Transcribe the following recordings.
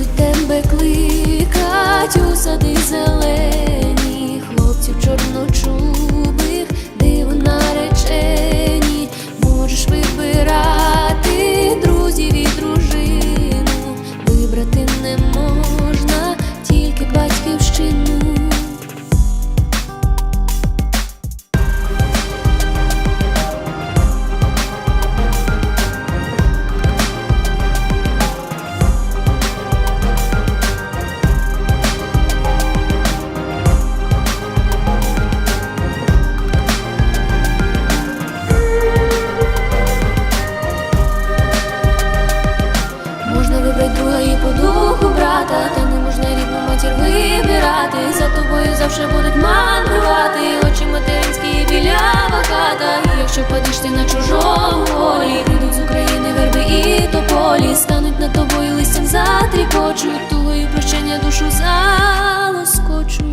Будуть тебе кликать. У сади зелені, хлопців чорночубих, тобою завжди будуть мандрувати очі материнські і білява. І якщо падеш ти на чужому полі, прийдуть з України верби і тополі, стануть над тобою листям затріпочуть, тугою прощення душу залоскочуть.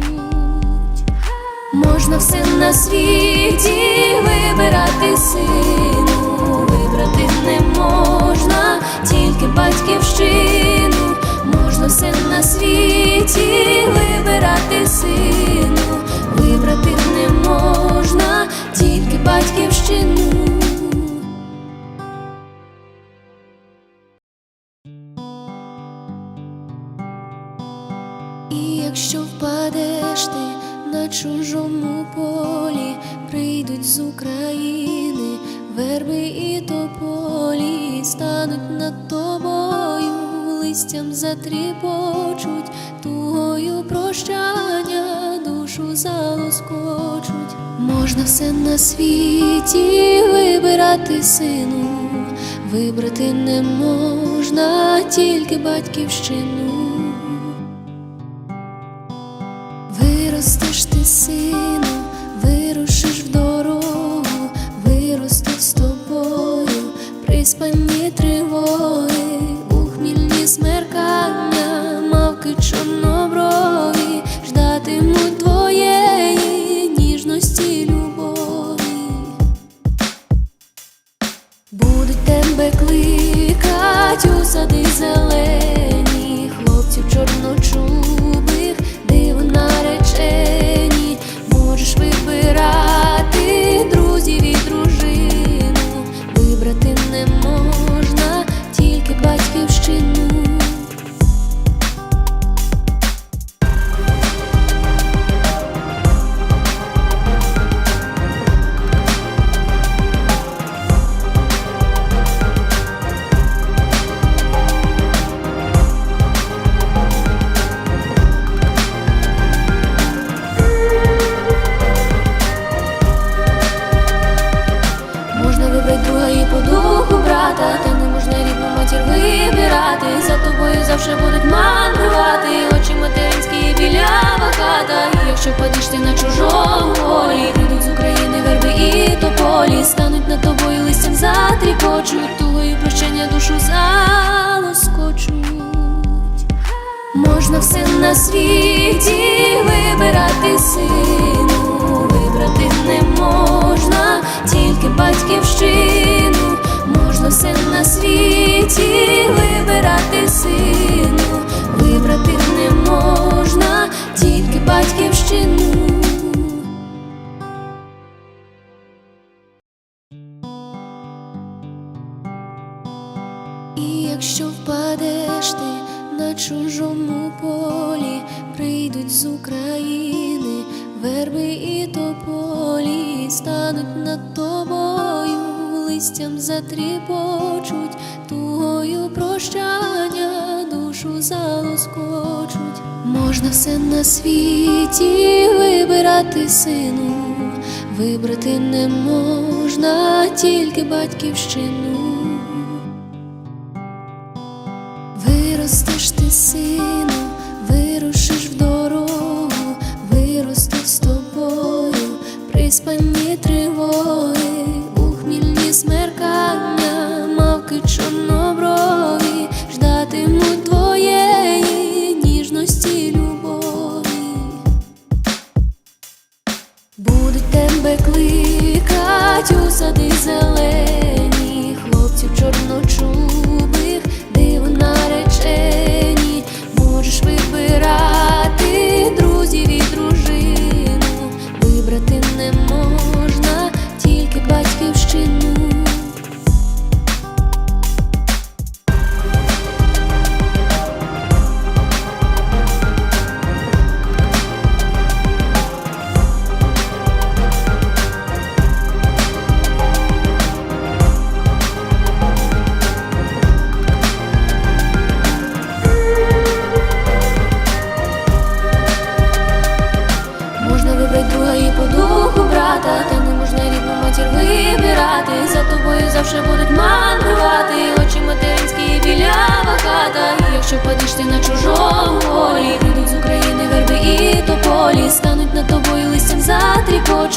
Можна все на світі вибирати сину, вибрати не можна тільки батьківщину, можна все вибирати сину, вибрати не можна тільки батьківщину. І якщо впадеш ти на чужому полі, прийдуть з України верби і тополі, стануть над тобою, листям затріпочуть, тугою прощання душу залоскочуть. Можна все на світі вибирати сину, вибрати не можна тільки батьківщину. Виростеш ти, сину, Можна друга і по духу брата, та не можна рідну матір вибирати. За тобою завжди будуть мандрувати очі материнські і білява хата. І якщо падеш ти на чужому полі, прийдуть з України верби і тополі, стануть над тобою листям затріпочуть, тугою прощення душу залоскочуть. Можна все на світі вибирати сину, вибрати не можна тільки батьківщину, можна все на світі вибирати сину, вибрати не можна тільки батьківщину. Якщо впадеш ти на чужому полі, прийдуть з України верби і тополі стануть над тобою, листям затріпочуть, тугою прощання душу залоскочуть. Можна все на світі вибирати сину, вибрати не можна тільки батьківщину. Виростеш ти, сину,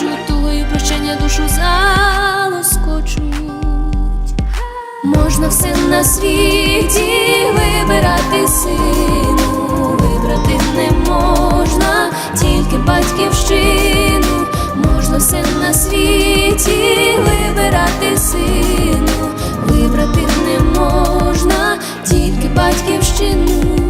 затріпочуть, тугою прощення душу залоскочуть. Можна все на світі вибирати сину, вибрати не можна тільки батьківщину, можна все на світі вибирати сину, вибрати не можна тільки батьківщину.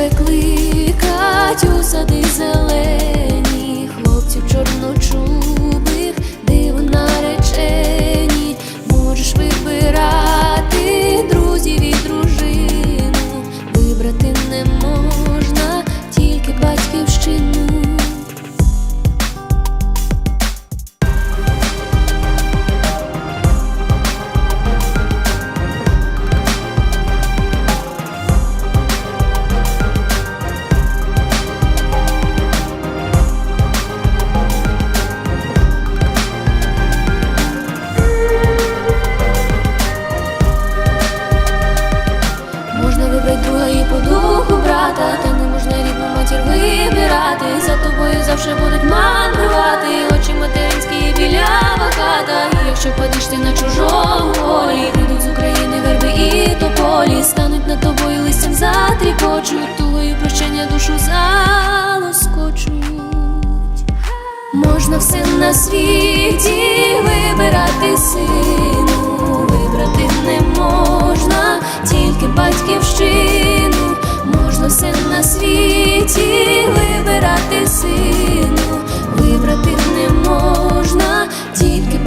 Тебе кликать у сади зелені, якщо падеш ти на чужому полі, прийдуть з України верби і тополі, стануть над тобою листям затріпочуть, тугою прощення душу залоскочуть. Можна все на світі вибирати сину, вибрати не можна тільки батьківщину, можна все на світі вибирати сину, вибрати не можна